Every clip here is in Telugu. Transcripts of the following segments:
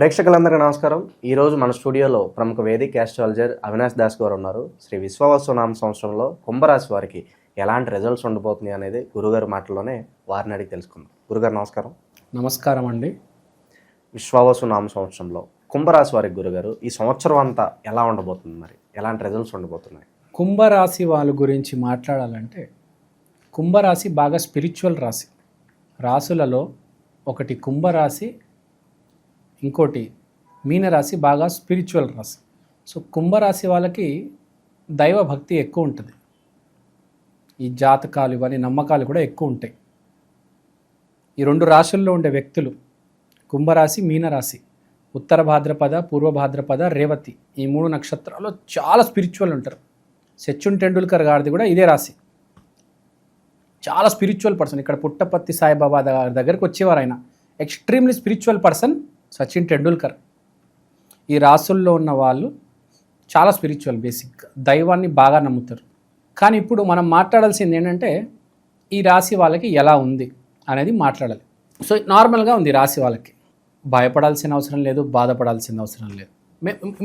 ప్రేక్షకులందరికీ నమస్కారం. ఈరోజు మన స్టూడియోలో ప్రముఖ వేదిక ఆస్ట్రాలజర్ అవినాష్ దాస్ గారు ఉన్నారు. శ్రీ విశ్వవసునామ సంవత్సరంలో కుంభరాశి వారికి ఎలాంటి రిజల్ట్స్ ఉండబోతున్నాయి అనేది గురుగారి మాటల్లోనే వారిని అడిగి తెలుసుకుందాం. గురుగారు నమస్కారం. నమస్కారం అండి. విశ్వవసునామ సంవత్సరంలో కుంభరాశి వారికి గురుగారు ఈ సంవత్సరం అంతా ఎలా ఉండబోతుంది మరి? ఎలాంటి రిజల్ట్స్ ఉండబోతున్నాయి? కుంభరాశి వాళ్ళ గురించి మాట్లాడాలంటే కుంభరాశి బాగా స్పిరిచువల్ రాశి. రాసులలో ఒకటి కుంభరాశి ఇంకోటి మీనరాశి బాగా స్పిరిచువల్ రాశి. సో కుంభరాశి వాళ్ళకి దైవ భక్తి ఎక్కువ ఉంటుంది. ఈ జాతకాలు ఇవన్నీ నమ్మకాలు కూడా ఎక్కువ ఉంటాయి. ఈ రెండు రాశుల్లో ఉండే వ్యక్తులు కుంభరాశి మీనరాశి ఉత్తర భాద్రపద పూర్వ భాద్రపద రేవతి ఈ మూడు నక్షత్రాల్లో చాలా స్పిరిచువల్ ఉంటారు. సచిన్ టెండూల్కర్ గారిది కూడా ఇదే రాశి. చాలా స్పిరిచువల్ పర్సన్ ఇక్కడ పుట్టపత్తి సాయిబాబా గారి దగ్గరికి వచ్చేవారు ఆయన. Extremely spiritual person Sachin Tendulkar. ఈ రాసుల్లో ఉన్న వాళ్ళు చాలా స్పిరిచువల్ బేసిక్ దైవాన్ని బాగా నమ్ముతారు. కానీ ఇప్పుడు మనం మాట్లాడాల్సింది ఏంటంటే ఈ రాశి వాళ్ళకి ఎలా ఉంది అనేది మాట్లాడాలి. సో నార్మల్గా ఉంది రాశి వాళ్ళకి. భయపడాల్సిన అవసరం లేదు బాధపడాల్సిన అవసరం లేదు.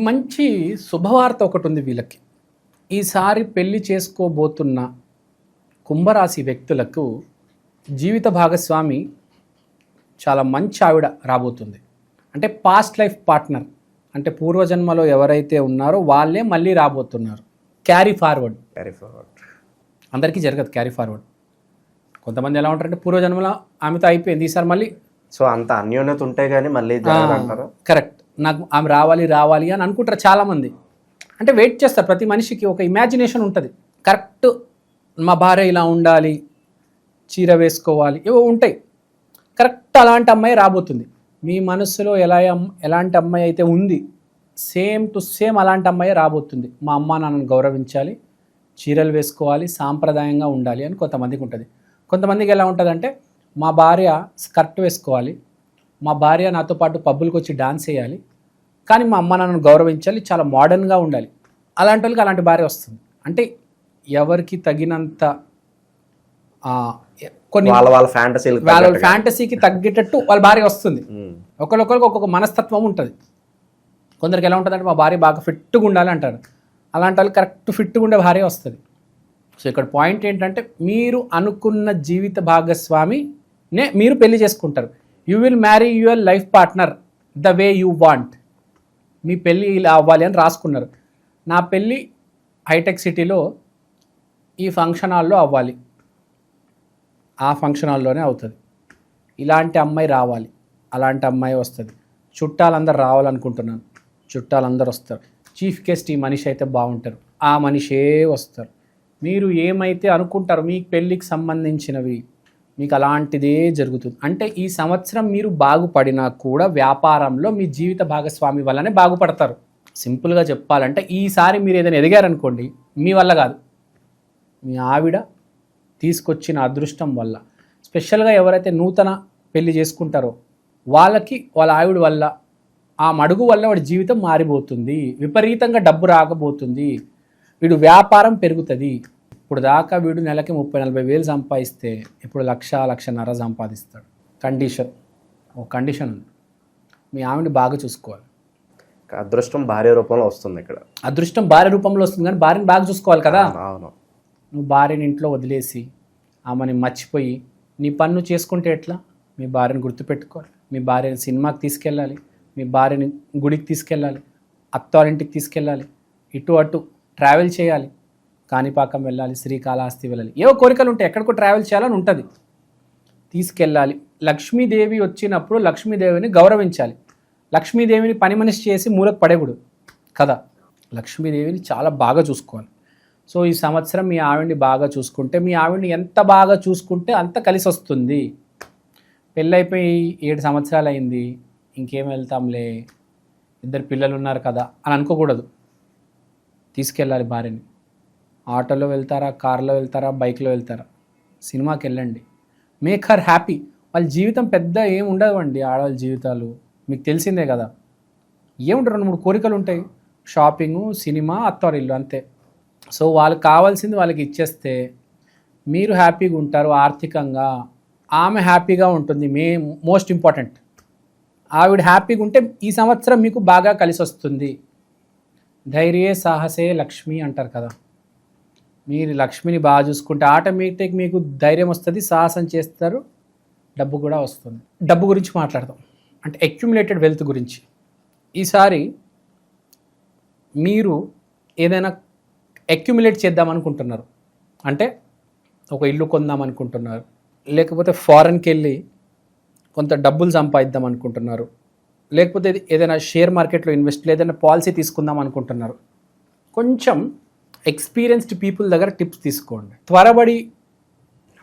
మంచి శుభవార్త ఒకటి ఉంది వీళ్ళకి. ఈసారి పెళ్ళి చేసుకోబోతున్న కుంభరాశి వ్యక్తులకు జీవిత భాగస్వామి చాలా మంచి ఆవిడ రాబోతుంది. అంటే పాస్ట్ లైఫ్ పార్ట్నర్ అంటే పూర్వజన్మలో ఎవరైతే ఉన్నారో వాళ్ళే మళ్ళీ రాబోతున్నారు. క్యారీ ఫార్వర్డ్ క్యారీ ఫార్వర్డ్ అందరికీ జరగదు క్యారీ ఫార్వర్డ్ కొంతమంది ఎలా ఉంటారంటే పూర్వజన్మలో ఆమెతో అయిపోయింది. ఈసారి మళ్ళీ సో అంత అన్యోన్యత ఉంటే కానీ మళ్ళీ కరెక్ట్ నాకు ఆమె రావాలి రావాలి అని అనుకుంటారు చాలామంది. అంటే వెయిట్ చేస్తారు. ప్రతి మనిషికి ఒక ఇమాజినేషన్ ఉంటుంది. కరెక్ట్ మా భార్య ఇలా ఉండాలి చీర వేసుకోవాలి ఏవో ఉంటాయి. కరెక్ట్ అలాంటి అమ్మాయి రాబోతుంది. మీ మనసులో ఎలా ఎలాంటి అమ్మాయి అయితే ఉంది సేమ్ టు సేమ్ అలాంటి అమ్మాయి రాబోతుంది. మా అమ్మ నాన్నను గౌరవించాలి చీరలు వేసుకోవాలి సాంప్రదాయంగా ఉండాలి అని కొంతమందికి ఉంటుంది. కొంతమందికి ఎలా ఉంటుందంటే మా భార్య స్కర్ట్ వేసుకోవాలి మా భార్య నాతో పాటు పబ్బులకు వచ్చి డాన్స్ వేయాలి కానీ మా అమ్మ నాన్నను గౌరవించాలి చాలా మోడర్న్గా ఉండాలి. అలాంటి వాళ్ళకి అలాంటి భార్య వస్తుంది. అంటే ఎవరికి తగినంత కొన్ని వాళ్ళ వాళ్ళ ఫ్యాంటసీలు వాళ్ళ ఫ్యాంటసీకి తగ్గేటట్టు వాళ్ళ భార్య వస్తుంది. ఒకరికొకరికి ఒక్కొక్క మనస్తత్వం ఉంటుంది. కొందరికి ఎలా ఉంటుందంటే మా భార్య బాగా ఫిట్గా ఉండాలి అంటారు. అలాంటి వాళ్ళు కరెక్ట్ ఫిట్గా ఉండే భార్య వస్తుంది. సో ఇక్కడ పాయింట్ ఏంటంటే మీరు అనుకున్న జీవిత భాగస్వామినే మీరు పెళ్ళి చేసుకుంటారు. You will marry your life partner the way you want మీ పెళ్ళి ఇలా అవ్వాలి అని రాసుకున్నారు. నా పెళ్ళి హైటెక్ సిటీలో ఈ ఫంక్షన్ హాల్లో అవ్వాలి. ఆ ఫంక్షన్ హాల్లోనే అవుతుంది. ఇలాంటి అమ్మాయి రావాలి. అలాంటి అమ్మాయి వస్తుంది. చుట్టాలందరూ రావాలనుకుంటున్నాను. చుట్టాలందరూ వస్తారు. చీఫ్ గెస్ట్ ఈ మనిషి అయితే బాగుంటారు. ఆ మనిషే వస్తారు. మీరు ఏమైతే అనుకుంటారు మీ పెళ్ళికి సంబంధించినవి మీకు అలాంటిదే జరుగుతుంది. అంటే ఈ సంవత్సరం మీరు బాగుపడినా కూడా వ్యాపారంలో మీ జీవిత భాగస్వామి వల్లనే బాగుపడతారు. సింపుల్గా చెప్పాలంటే ఈసారి మీరు ఏదైనా ఎదిగారనుకోండి మీ వల్ల కాదు. మీ ఆవిడ తీసుకొచ్చిన అదృష్టం వల్ల. స్పెషల్గా ఎవరైతే నూతన పెళ్ళి చేసుకుంటారో వాళ్ళకి వాళ్ళ ఆవిడ వల్ల ఆ మడుగు వల్ల వాడి జీవితం మారిపోతుంది. విపరీతంగా డబ్బు రాకపోతుంది. వీడు వ్యాపారం పెరుగుతుంది. ఇప్పుడు దాకా వీడు నెలకి ముప్పై నలభై వేలు సంపాదిస్తే ఇప్పుడు లక్ష లక్షన్నర సంపాదిస్తాడు. కండిషన్ ఓ కండిషన్ ఉంది. మీ ఆవిడని బాగా చూసుకోవాలి. అదృష్టం భార్య రూపంలో వస్తుంది ఇక్కడ. అదృష్టం భార్య రూపంలో వస్తుంది కానీ భార్యని బాగా చూసుకోవాలి కదా? అవును నువ్వు భార్యని ఇంట్లో వదిలేసి ఆమెని మర్చిపోయి నీ పన్ను చేసుకుంటే ఎట్లా? మీ భార్యను గుర్తుపెట్టుకోవాలి. మీ భార్యని సినిమాకి తీసుకెళ్ళాలి. మీ భార్యని గుడికి తీసుకెళ్ళాలి. అత్తారింటికి తీసుకెళ్ళాలి. ఇటు అటు ట్రావెల్ చేయాలి. కాణిపాకం వెళ్ళాలి శ్రీకాళహస్తి వెళ్ళాలి. ఏవో కోరికలు ఉంటాయి. ఎక్కడికో ట్రావెల్ చేయాలని ఉంటుంది. తీసుకెళ్ళాలి. లక్ష్మీదేవి వచ్చినప్పుడు లక్ష్మీదేవిని గౌరవించాలి. లక్ష్మీదేవిని పని మనిషి చేసి మూలకు పడేకూడదు కదా? లక్ష్మీదేవిని చాలా బాగా చూసుకోవాలి. సో ఈ సంవత్సరం మీ ఆవిడ్ని బాగా చూసుకుంటే మీ ఆవిడ్ని ఎంత బాగా చూసుకుంటే అంత కలిసి వస్తుంది. పెళ్ళైపోయి ఏడు సంవత్సరాలు అయింది ఇంకేం వెళ్తాంలే ఇద్దరు పిల్లలు ఉన్నారు కదా అని అనుకోకూడదు. తీసుకెళ్ళాలి భార్యని. ఆటోలో వెళ్తారా కార్లో వెళ్తారా బైక్లో వెళ్తారా? సినిమాకి వెళ్ళండి. Make her happy. వాళ్ళ జీవితం పెద్ద ఏం ఉండదు అండి ఆడవాళ్ళ జీవితాలు. మీకు తెలిసిందే కదా. ఏముంటారు రెండు మూడు కోరికలు ఉంటాయి. షాపింగు సినిమా అత్తవారిల్లు అంతే. సో వాళ్ళకి కావాల్సింది వాళ్ళకి ఇచ్చేస్తే మీరు హ్యాపీగా ఉంటారు ఆర్థికంగా. ఆమె హ్యాపీగా ఉంటుంది. మే మోస్ట్ ఇంపార్టెంట్ ఆవిడ హ్యాపీగా ఉంటే ఈ సంవత్సరం మీకు బాగా కలిసి వస్తుంది. ధైర్యే సాహసే లక్ష్మి అంటారు కదా. మీరు లక్ష్మిని బాగా చూసుకుంటే ఆటోమేటిక్ మీకు ధైర్యం వస్తుంది సాహసం చేస్తారు డబ్బు కూడా వస్తుంది. డబ్బు గురించి మాట్లాడదాం. అంటే అక్యుములేటెడ్ వెల్త్ గురించి. ఈసారి మీరు ఏదైనా అక్యుములేట్ చేద్దాం అనుకుంటున్నారు అంటే ఒక ఇల్లు కొందాం అనుకుంటున్నారు లేకపోతే ఫారెన్కి వెళ్ళి కొంత డబ్బులు సంపాదిద్దాం అనుకుంటున్నారు లేకపోతే ఏదైనా షేర్ మార్కెట్లో ఇన్వెస్ట్ ఏదైనా పాలసీ తీసుకుందాం అనుకుంటున్నారు కొంచెం ఎక్స్పీరియన్స్డ్ పీపుల్ దగ్గర టిప్స్ తీసుకోండి. త్వరబడి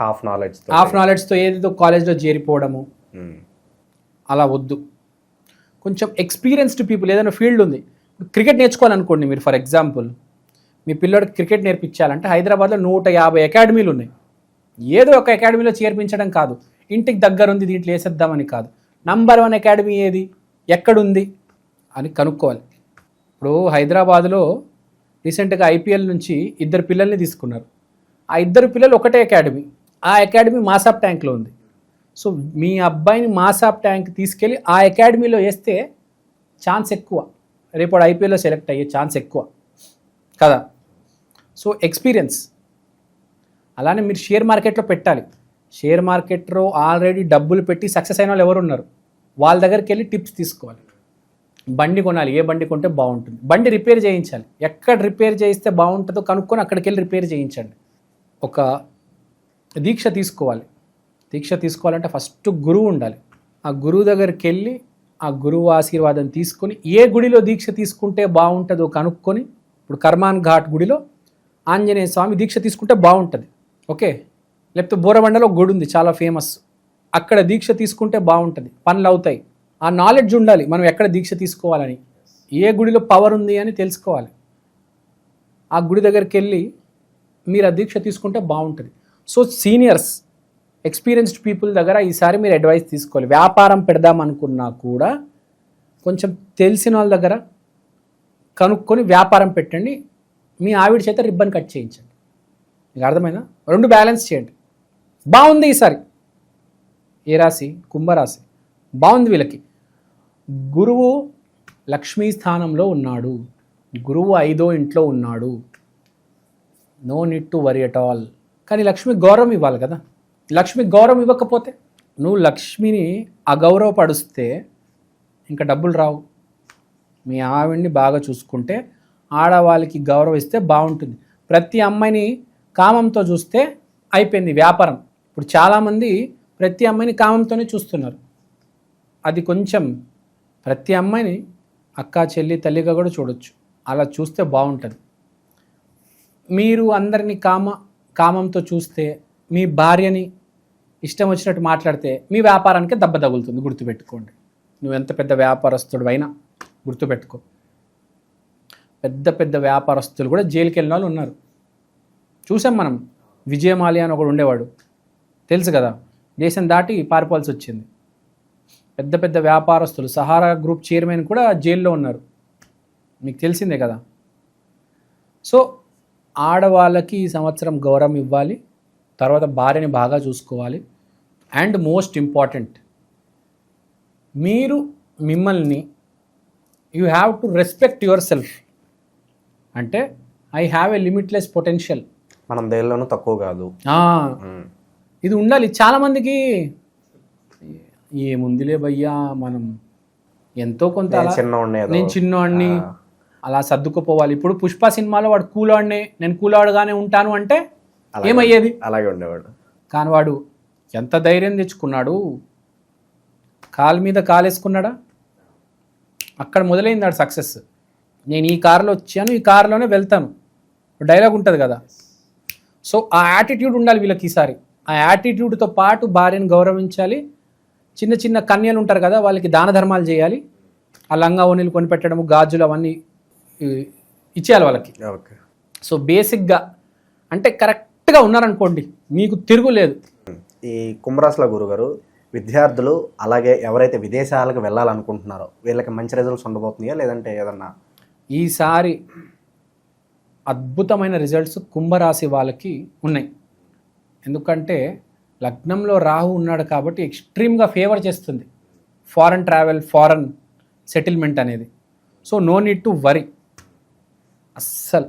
హాఫ్ నాలెడ్జ్ హాఫ్ నాలెడ్జ్తో ఏదేదో కాలేజ్లో చేరిపోవడము. అలా వద్దు. కొంచెం ఎక్స్పీరియన్స్డ్ పీపుల్ ఏదైనా ఫీల్డ్ ఉంది. క్రికెట్ నేర్చుకోవాలనుకోండి మీరు ఫర్ ఎగ్జాంపుల్. మీ పిల్లడికి క్రికెట్ నేర్పించాలంటే హైదరాబాద్లో నూట యాభై అకాడమీలు ఉన్నాయి. ఏదో ఒక అకాడమీలో చేర్పించడం కాదు. ఇంటికి దగ్గరుంది దీంట్లో వేసేద్దామని కాదు. నంబర్ వన్ అకాడమీ ఏది? ఎక్కడుంది? అని కనుక్కోవాలి. ఇప్పుడు హైదరాబాద్లో రీసెంట్గా ఐపీఎల్ నుంచి ఇద్దరు పిల్లల్ని తీసుకున్నారు. ఆ ఇద్దరు పిల్లలు ఒకటే అకాడమీ. ఆ అకాడమీ మాసాప్ ట్యాంక్లో ఉంది. సో మీ అబ్బాయిని మాసాప్ ట్యాంక్ తీసుకెళ్ళి ఆ అకాడమీలో వేస్తే ఛాన్స్ ఎక్కువ. రేపు ఐపీఎల్లో సెలెక్ట్ అయ్యే ఛాన్స్ ఎక్కువ. కదా? So experience. అలానే మీరు షేర్ మార్కెట్లో పెట్టాలి. షేర్ మార్కెట్లో ఆల్రెడీ డబ్బులు పెట్టి సక్సెస్ అయిన వాళ్ళు ఎవరు ఉన్నారు వాళ్ళ దగ్గరికి వెళ్ళి టిప్స్ తీసుకోవాలి. బండి కొనాలి. ఏ బండి కొంటే బాగుంటుంది. బండి రిపేర్ చేయించాలి. ఎక్కడ రిపేర్ చేయిస్తే బాగుంటుందో కనుక్కొని అక్కడికి వెళ్ళి రిపేర్ చేయించండి. ఒక దీక్ష తీసుకోవాలి. దీక్ష తీసుకోవాలంటే ఫస్ట్ గురువు ఉండాలి. ఆ గురువు దగ్గరికి వెళ్ళి ఆ గురువు ఆశీర్వాదం తీసుకొని ఏ గుడిలో దీక్ష తీసుకుంటే బాగుంటుందో కనుక్కొని ఇప్పుడు కర్మాన్ ఘాట్ గుడిలో ఆంజనేయ స్వామి దీక్ష తీసుకుంటే బాగుంటుంది. ఓకే? లేకపోతే బోరబండలో ఒక గుడి ఉంది చాలా ఫేమస్ అక్కడ దీక్ష తీసుకుంటే బాగుంటుంది. పనులు అవుతాయి. ఆ నాలెడ్జ్ ఉండాలి. మనం ఎక్కడ దీక్ష తీసుకోవాలని. ఏ గుడిలో పవర్ ఉంది అని తెలుసుకోవాలి. ఆ గుడి దగ్గరికి వెళ్ళి మీరు ఆ దీక్ష తీసుకుంటే బాగుంటుంది. సో సీనియర్స్ ఎక్స్పీరియన్స్డ్ పీపుల్ దగ్గర ఈసారి మీరు అడ్వైస్ తీసుకోవాలి. వ్యాపారం పెడదాం అనుకున్నా కూడా కొంచెం తెలిసిన వాళ్ళ దగ్గర కనుక్కొని వ్యాపారం పెట్టండి. మీ ఆవిడ చేత రిబ్బన్ కట్ చేయించండి. మీకు అర్థమైనా రెండు బ్యాలెన్స్ చేయండి. బాగుంది ఈసారి. ఏ రాశి? కుంభరాశి. బాగుంది వీళ్ళకి. గురువు లక్ష్మీ స్థానంలో ఉన్నాడు. గురువు ఐదో ఇంట్లో ఉన్నాడు. No need to worry at all కానీ లక్ష్మి గౌరవం ఇవ్వాలి కదా. లక్ష్మి గౌరవం ఇవ్వకపోతే నువ్వు లక్ష్మిని అగౌరవపడిస్తే ఇంకా డబ్బులు రావు. మీ ఆవిడ్ని బాగా చూసుకుంటే ఆడవాళ్ళకి గౌరవిస్తే బాగుంటుంది. ప్రతి అమ్మాయిని కామంతో చూస్తే అయిపోయింది వ్యాపారం. ఇప్పుడు చాలామంది ప్రతి అమ్మాయిని కామంతోనే చూస్తున్నారు. అది కొంచెం ప్రతి అమ్మాయిని అక్క చెల్లి తల్లిగా కూడా చూడొచ్చు. అలా చూస్తే బాగుంటుంది. మీరు అందరినీ కామ కామంతో చూస్తే మీ భార్యని ఇష్టం వచ్చినట్టు మాట్లాడితే మీ వ్యాపారానికి దెబ్బ తగులుతుంది. గుర్తుపెట్టుకోండి. నువ్వు ఎంత పెద్ద వ్యాపారస్తుడు అయినా గుర్తుపెట్టుకో. పెద్ద పెద్ద వ్యాపారస్తులు కూడా జైలుకి వెళ్ళిన వాళ్ళు ఉన్నారు. చూసాం మనం విజయమాలి అని ఒకడు ఉండేవాడు. తెలుసు కదా దేశం దాటి పారిపోవాల్సి వచ్చింది. పెద్ద పెద్ద వ్యాపారస్తులు సహారా గ్రూప్ చైర్మన్ కూడా జైల్లో ఉన్నారు. మీకు తెలిసిందే కదా. సో ఆడవాళ్ళకి ఈ సంవత్సరం గౌరవం ఇవ్వాలి తర్వాత భార్యని బాగా చూసుకోవాలి అండ్ మోస్ట్ ఇంపార్టెంట్ మీరు మిమ్మల్ని you have to respect yourself. అంటే I have a limitless potential మనం దేనిలోనూ తక్కువ కాదు. ఇది ఉండాలి. చాలామందికి ఏముందిలే భయ్యా మనం ఎంతో కొంత నేను చిన్నవాడిని. అలా సర్దుకుపోవాలి. ఇప్పుడు పుష్ప సినిమాలో వాడు కూలవాడిని నేను కూలవాడుగానే ఉంటాను అంటే ఏమయ్యేది? అలాగే ఉండేవాడు. కానీ వాడు ఎంత ధైర్యం తెచ్చుకున్నాడు? కాలు మీద కాలేసుకున్నాడా? అక్కడ మొదలైంది ఆడు సక్సెస్. నేను ఈ కారులో వచ్చాను ఈ కారులోనే వెళ్తాను. డైలాగ్ ఉంటుంది కదా. సో ఆ యాటిట్యూడ్ ఉండాలి వీళ్ళకి ఈసారి. ఆ యాటిట్యూడ్తో పాటు భార్యను గౌరవించాలి. చిన్న చిన్న కన్యలు ఉంటారు కదా వాళ్ళకి దాన ధర్మాలు చేయాలి. ఆ లంగా ఓనీలు కొనిపెట్టడము గాజులు అవన్నీ ఇచ్చేయాలి వాళ్ళకి. ఓకే. సో బేసిక్గా అంటే కరెక్ట్గా ఉన్నారనుకోండి మీకు తిరుగులేదు ఈ కుంభరాశుల గురుగారు విద్యార్థులు అలాగే ఎవరైతే విదేశాలకు వెళ్ళాలనుకుంటున్నారో వీళ్ళకి మంచి రిజల్ట్స్ ఉండబోతున్నాయా? లేదంటే ఏదన్నా ఈసారి అద్భుతమైన రిజల్ట్స్ కుంభరాశి వాళ్ళకి ఉన్నాయి. ఎందుకంటే లగ్నంలో రాహు ఉన్నాడు కాబట్టి ఎక్స్ట్రీమ్గా ఫేవర్ చేస్తుంది. ఫారెన్ ట్రావెల్ ఫారెన్ సెటిల్మెంట్ అనేది. So no need to worry. అస్సలు.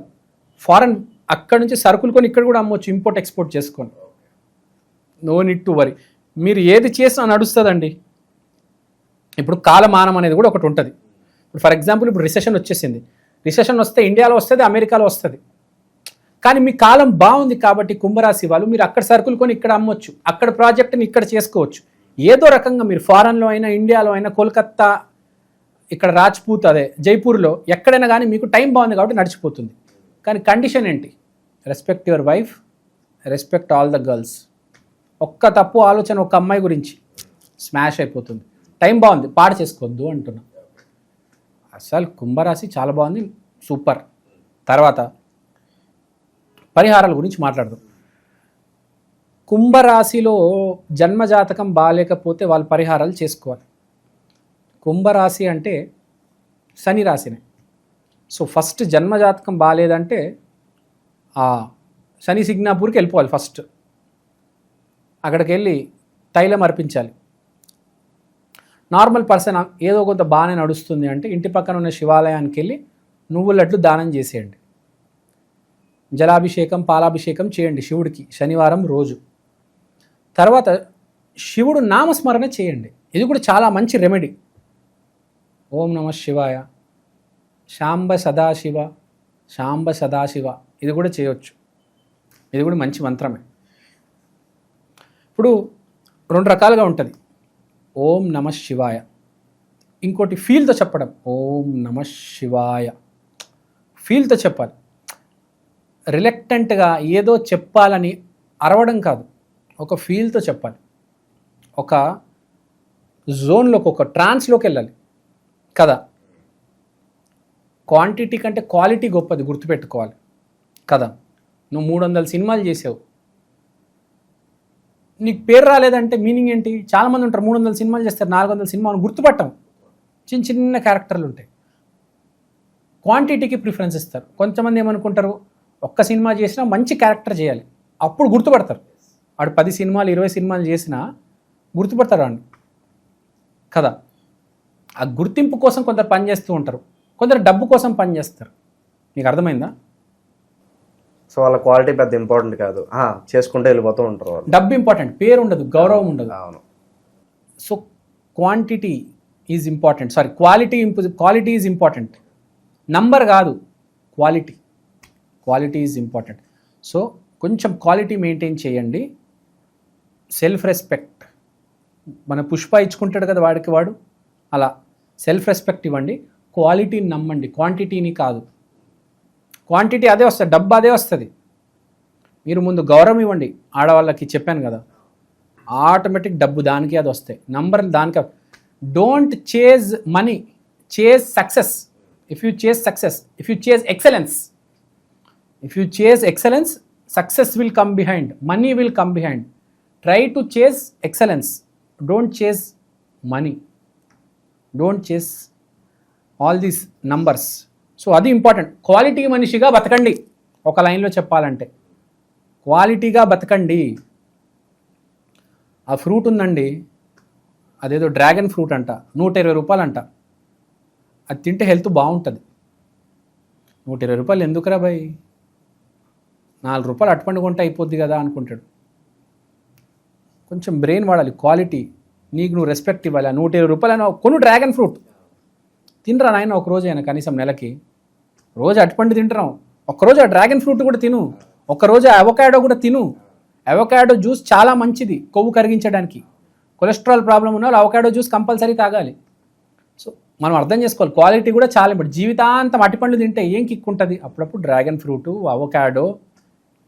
ఫారెన్ అక్కడ నుంచి సరుకులు కొని ఇక్కడ కూడా అమ్మవచ్చు ఇంపోర్ట్ ఎక్స్పోర్ట్ చేసుకొని. No need to worry. మీరు ఏది చేసినా నడుస్తుందండి. ఇప్పుడు కాలమానం అనేది కూడా ఒకటి ఉంటుంది. ఇప్పుడు ఫర్ ఎగ్జాంపుల్ ఇప్పుడు రిసెషన్ వచ్చేసింది. రిసెషన్ వస్తే ఇండియాలో వస్తుంది అమెరికాలో వస్తుంది. కానీ మీ కాలం బాగుంది కాబట్టి కుంభరాశి వాళ్ళు మీరు అక్కడ సరుకులు కొని ఇక్కడ అమ్మొచ్చు అక్కడ ప్రాజెక్ట్ని ఇక్కడ చేసుకోవచ్చు. ఏదో రకంగా మీరు ఫారెన్లో అయినా ఇండియాలో అయినా కోల్కత్తా ఇక్కడ రాజ్పూత్ అదే జైపూర్లో ఎక్కడైనా కానీ మీకు టైం బాగుంది కాబట్టి నడిచిపోతుంది. కానీ కండిషన్ ఏంటి? Respect your wife respect all the girls. ఒక్క తప్పు ఆలోచన ఒక అమ్మాయి గురించి స్మాష్ అయిపోతుంది. టైం బాగుంది పాడు చేసుకోవద్దు అంటున్నా. అసలు కుంభరాశి చాలా బాగుంది సూపర్. తర్వాత పరిహారాల గురించి మాట్లాడదాం. కుంభరాశిలో జన్మజాతకం బాగాలేకపోతే వాళ్ళు పరిహారాలు చేసుకోవాలి. కుంభరాశి అంటే శని రాశినే. సో ఫస్ట్ జన్మజాతకం బాగాలేదంటే ఆ శని సిగ్నాపూర్కి వెళ్ళిపోవాలి ఫస్ట్. అక్కడికి వెళ్ళి తైలం అర్పించాలి. నార్మల్ పర్సన్ ఏదో కొంత బాగానే నడుస్తుంది అంటే ఇంటి పక్కన ఉన్న శివాలయానికి వెళ్ళి నువ్వులట్లు దానం చేసేయండి. జలాభిషేకం పాలాభిషేకం చేయండి శివుడికి శనివారం రోజు. తర్వాత శివుడు నామస్మరణ చేయండి. ఇది కూడా చాలా మంచి రెమెడీ ఓం నమ శివాయ. శాంబ సదాశివ శాంబ సదాశివ. ఇది కూడా చేయొచ్చు. ఇది కూడా మంచి మంత్రమే. ఇప్పుడు రెండు రకాలుగా ఉంటుంది. ఓం నమ శివాయ. ఇంకోటి ఫీల్తో చెప్పడం. ఓం నమ శివాయ. ఫీల్తో చెప్పాలి. రిలక్టెంట్గా ఏదో చెప్పాలని అరవడం కాదు. ఒక ఫీల్తో చెప్పాలి. ఒక జోన్లోకి ఒక ట్రాన్స్లోకి వెళ్ళాలి. కదా? క్వాంటిటీ కంటే క్వాలిటీ గొప్పది గుర్తుపెట్టుకోవాలి. కదా? నువ్వు మూడు వందల సినిమాలు చేసావు. నీకు పేరు రాలేదంటే మీనింగ్ ఏంటి? చాలామంది ఉంటారు మూడు వందల సినిమాలు చేస్తారు నాలుగు వందల సినిమాలు గుర్తుపట్టం చిన్న చిన్న క్యారెక్టర్లు ఉంటాయి. క్వాంటిటీకి ప్రిఫరెన్స్ ఇస్తారు. కొంతమంది ఏమనుకుంటారు ఒక్క సినిమా చేసినా మంచి క్యారెక్టర్ చేయాలి. అప్పుడు గుర్తుపడతారు. వాడు పది సినిమాలు ఇరవై సినిమాలు చేసినా గుర్తుపడతారు వాడిని కదా? ఆ గుర్తింపు కోసం కొందరు పని చేస్తూ ఉంటారు. కొందరు డబ్బు కోసం పనిచేస్తారు. మీకు అర్థమైందా? సో వాళ్ళ క్వాలిటీ పెద్ద ఇంపార్టెంట్ కాదు. చేసుకుంటూ వెళ్ళిపోతూ ఉంటారు వాళ్ళు. డబ్బు ఇంపార్టెంట్ పేరు ఉండదు గౌరవం ఉండదు. అవును. So quantity is important. Sorry quality quality is important. Number కాదు quality. Quality is important. So కొంచెం క్వాలిటీ మెయింటైన్ చేయండి. సెల్ఫ్ రెస్పెక్ట్ మన పుష్ప ఇచ్చుకుంటాడు కదా వాడికి వాడు. అలా సెల్ఫ్ రెస్పెక్ట్ ఇవ్వండి. క్వాలిటీని నమ్మండి. క్వాంటిటీని కాదు. క్వాంటిటీ అదే వస్తుంది డబ్బు అదే వస్తుంది. మీరు ముందు గౌరవం ఇవ్వండి. ఆడవాళ్ళకి చెప్పాను కదా ఆటోమేటిక్ డబ్బు దానికి అది వస్తాయి. నంబర్ దానికి don't chase money chase success if you chase success if you chase excellence if you chase excellence success will come behind money will come behind try to chase excellence don't chase money don't chase all these numbers so అది ఇంపార్టెంట్. క్వాలిటీ మనిషిగా బతకండి. ఒక లైన్లో చెప్పాలంటే. క్వాలిటీగా బతకండి. ఆ ఫ్రూట్ ఉందండి. అదేదో డ్రాగన్ ఫ్రూట్ అంట. నూట ఇరవై రూపాయలు అంట అది తింటే హెల్త్ బాగుంటుంది. నూట ఇరవై రూపాయలు ఎందుకురా బాయ్ నాలుగు రూపాయలు అటుపండు కొంటే అయిపోద్ది కదా అనుకుంటాడు. కొంచెం బ్రెయిన్ వాడాలి. క్వాలిటీ. నీకు నువ్వు రెస్పెక్ట్ ఇవ్వాలి. నూట ఇరవై రూపాయలు అయినా కొను డ్రాగన్ ఫ్రూట్. తినరా నాయన ఒక రోజు అయినా కనీసం నెలకి? రోజు అటుపండు తింటున్నాం. ఒక్కరోజు ఆ డ్రాగన్ ఫ్రూట్ కూడా తిను. ఒక్కరోజు అవకాడో కూడా తిను. అవకాడో జ్యూస్ చాలా మంచిది కొవ్వు కరిగించడానికి. కొలెస్ట్రాల్ ప్రాబ్లం ఉన్న వాళ్ళు అవకాడో జ్యూస్ కంపల్సరీ తాగాలి. సో మనం అర్థం చేసుకోవాలి. క్వాలిటీ కూడా చాలా ఇంపార్టెంట్. జీవితాంతం అటిపండ్లు తింటే ఏం కిక్ ఉంటుంది? అప్పుడప్పుడు డ్రాగన్ ఫ్రూటు అవకాడో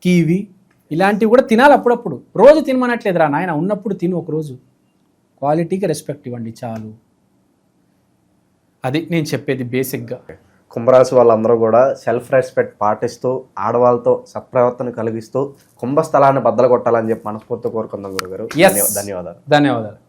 కీవి ఇలాంటివి కూడా తినాలి అప్పుడప్పుడు. రోజు తినమనట్లేదురా నాయన. ఉన్నప్పుడు తిను ఒకరోజు. క్వాలిటీకి రెస్పెక్ట్ ఇవ్వండి చాలు. అది నేను చెప్పేది బేసిక్గా కుంభరాశి వాళ్ళందరూ కూడా సెల్ఫ్ రెస్పెక్ట్ పాటిస్తూ ఆడవాళ్ళతో సత్ప్రవర్తన కలిగిస్తూ కుంభస్థలాన్ని బద్దలు కొట్టాలని చెప్పి మనస్ఫూర్తి కోరుకుందాం గురుగారు. ధన్యవాదాలు. ధన్యవాదాలు.